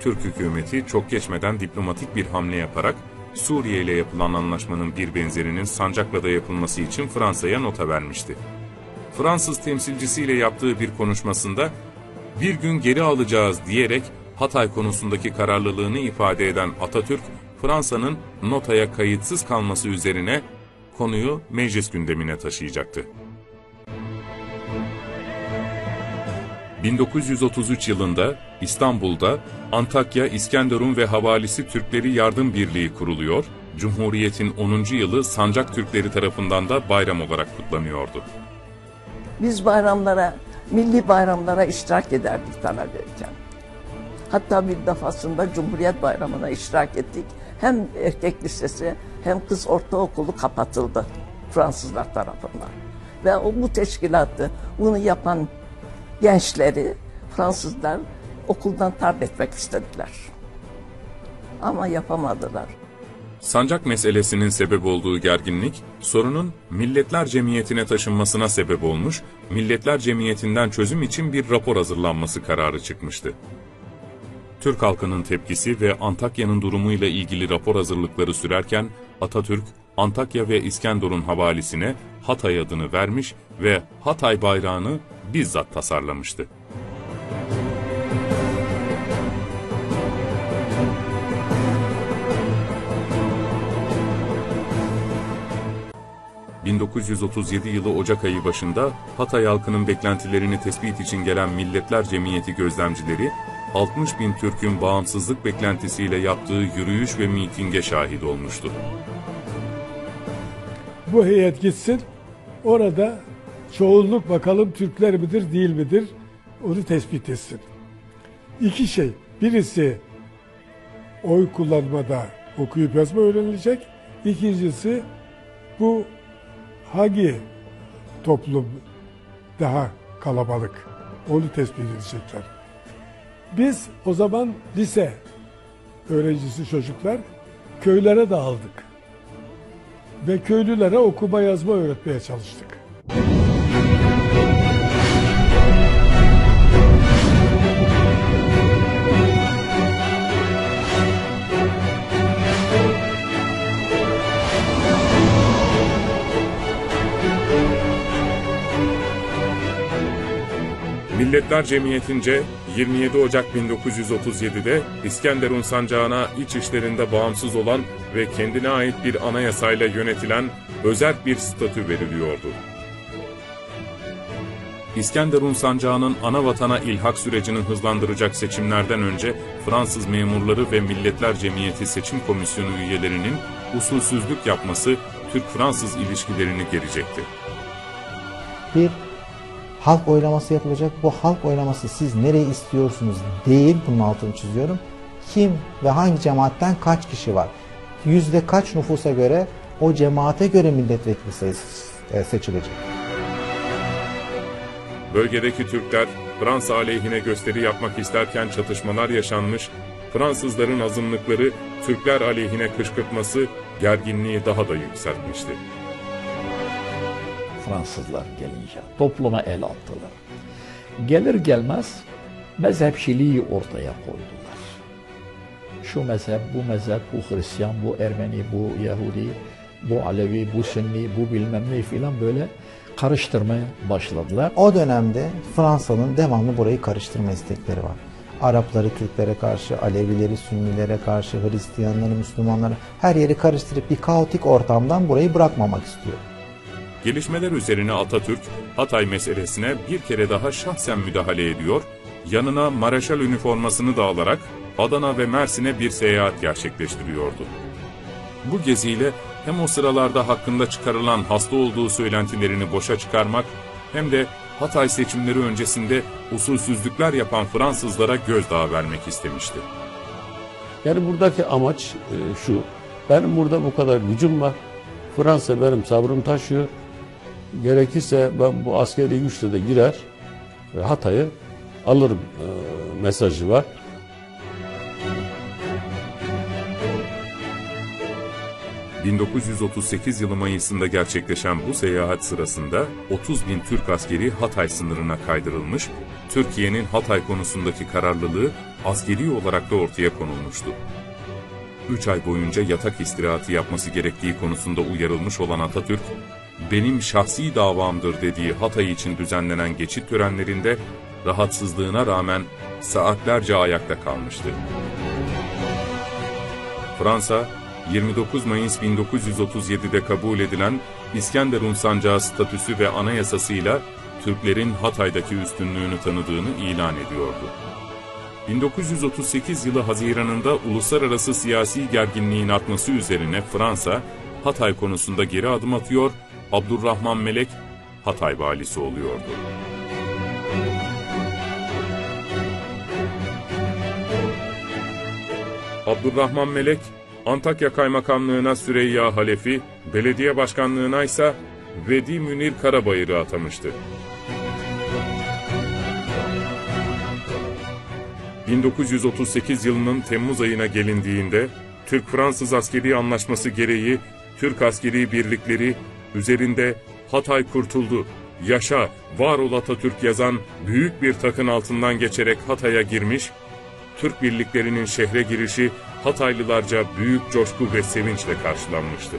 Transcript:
Türk hükümeti çok geçmeden diplomatik bir hamle yaparak Suriye ile yapılan anlaşmanın bir benzerinin Sancak'la da yapılması için Fransa'ya nota vermişti. Fransız temsilcisiyle yaptığı bir konuşmasında bir gün geri alacağız diyerek Hatay konusundaki kararlılığını ifade eden Atatürk, Fransa'nın notaya kayıtsız kalması üzerine konuyu meclis gündemine taşıyacaktı. 1933 yılında İstanbul'da Antakya, İskenderun ve havalisi Türkleri Yardım Birliği kuruluyor, Cumhuriyet'in 10. yılı Sancak Türkleri tarafından da bayram olarak kutlanıyordu. Biz bayramlara, milli bayramlara iştirak ederdik talebeyken. Hatta bir defasında Cumhuriyet Bayramı'na iştirak ettik. Hem erkek lisesi hem kız ortaokulu kapatıldı Fransızlar tarafından. Ve o bu teşkilatı, bunu yapan gençleri Fransızlar okuldan tard etmek istediler. Ama yapamadılar. Sancak meselesinin sebep olduğu gerginlik, sorunun Milletler Cemiyeti'ne taşınmasına sebep olmuş, Milletler Cemiyeti'nden çözüm için bir rapor hazırlanması kararı çıkmıştı. Türk halkının tepkisi ve Antakya'nın durumuyla ilgili rapor hazırlıkları sürerken Atatürk, Antakya ve İskenderun havalisine Hatay adını vermiş ve Hatay bayrağını bizzat tasarlamıştı. ...1937 yılı Ocak ayı başında Hatay halkının beklentilerini tespit için gelen Milletler Cemiyeti gözlemcileri 60 bin Türk'ün bağımsızlık beklentisiyle yaptığı yürüyüş ve mitinge şahit olmuştu. Bu heyet gitsin, orada çoğunluk bakalım Türkler midir değil midir onu tespit etsin. İki şey, birisi oy kullanmada okuyup yazma öğrenilecek, İkincisi bu hangi toplum daha kalabalık onu tespit edecekler. Biz o zaman lise öğrencisi çocuklar köylere dağıldık. Ve köylülere okuma yazma öğretmeye çalıştık. Milletler Cemiyeti'nce 27 Ocak 1937'de İskenderun sancağına iç işlerinde bağımsız olan ve kendine ait bir anayasayla yönetilen özel bir statü veriliyordu. İskenderun sancağının ana vatana ilhak sürecini hızlandıracak seçimlerden önce Fransız memurları ve Milletler Cemiyeti Seçim Komisyonu üyelerinin usulsüzlük yapması Türk-Fransız ilişkilerini gerecekti. Bir halk oylaması yapılacak. Bu halk oylaması siz nereyi istiyorsunuz değil, bunun altını çiziyorum. Kim ve hangi cemaatten kaç kişi var? Yüzde kaç nüfusa göre o cemaate göre milletvekili sayısı e, seçilecek. Bölgedeki Türkler Fransa aleyhine gösteri yapmak isterken çatışmalar yaşanmış, Fransızların azınlıkları Türkler aleyhine kışkırtması gerginliği daha da yükseltmişti. Fransızlar gelince topluma el attılar. Gelir gelmez mezhepçiliği ortaya koydular. Şu mezhep, bu mezhep, bu Hristiyan, bu Ermeni, bu Yahudi, bu Alevi, bu Sünni, bu bilmem ne filan böyle karıştırmaya başladılar. O dönemde Fransa'nın devamlı burayı karıştırma istekleri var. Arapları Türklere karşı, Alevileri Sünnilere karşı, Hristiyanları Müslümanlara her yeri karıştırıp bir kaotik ortamdan burayı bırakmamak istiyor. Gelişmeler üzerine Atatürk, Hatay meselesine bir kere daha şahsen müdahale ediyor, yanına Mareşal üniformasını da alarak Adana ve Mersin'e bir seyahat gerçekleştiriyordu. Bu geziyle hem o sıralarda hakkında çıkarılan hasta olduğu söylentilerini boşa çıkarmak hem de Hatay seçimleri öncesinde usulsüzlükler yapan Fransızlara gözdağı vermek istemişti. Yani buradaki amaç e, şu, benim burada bu kadar gücüm var, Fransa benim sabrım taşıyor, gerekirse ben bu askeri güçle de girer ve Hatay'ı alırım e, mesajı var. ...1938 yılı Mayıs'ında gerçekleşen bu seyahat sırasında 30 bin Türk askeri Hatay sınırına kaydırılmış, Türkiye'nin Hatay konusundaki kararlılığı askeri olarak da ortaya konulmuştu. Üç ay boyunca yatak istirahatı yapması gerektiği konusunda uyarılmış olan Atatürk, benim şahsi davamdır dediği Hatay için düzenlenen geçit törenlerinde rahatsızlığına rağmen saatlerce ayakta kalmıştı. Fransa, 29 Mayıs 1937'de kabul edilen İskenderun Sancağı statüsü ve anayasasıyla Türklerin Hatay'daki üstünlüğünü tanıdığını ilan ediyordu. 1938 yılı Haziran'ında uluslararası siyasi gerginliğin artması üzerine Fransa, Hatay konusunda geri adım atıyor, Abdurrahman Melek Hatay valisi oluyordu. Abdurrahman Melek, Antakya Kaymakamlığına Süreyya Halefi, belediye başkanlığına ise Vedi Münir Karabayır'ı atamıştı. 1938 yılının Temmuz ayına gelindiğinde Türk-Fransız askeri anlaşması gereği Türk askeri birlikleri üzerinde Hatay kurtuldu, yaşa, var ol Atatürk yazan büyük bir takın altından geçerek Hatay'a girmiş, Türk birliklerinin şehre girişi Hataylılarca büyük coşku ve sevinçle karşılanmıştı.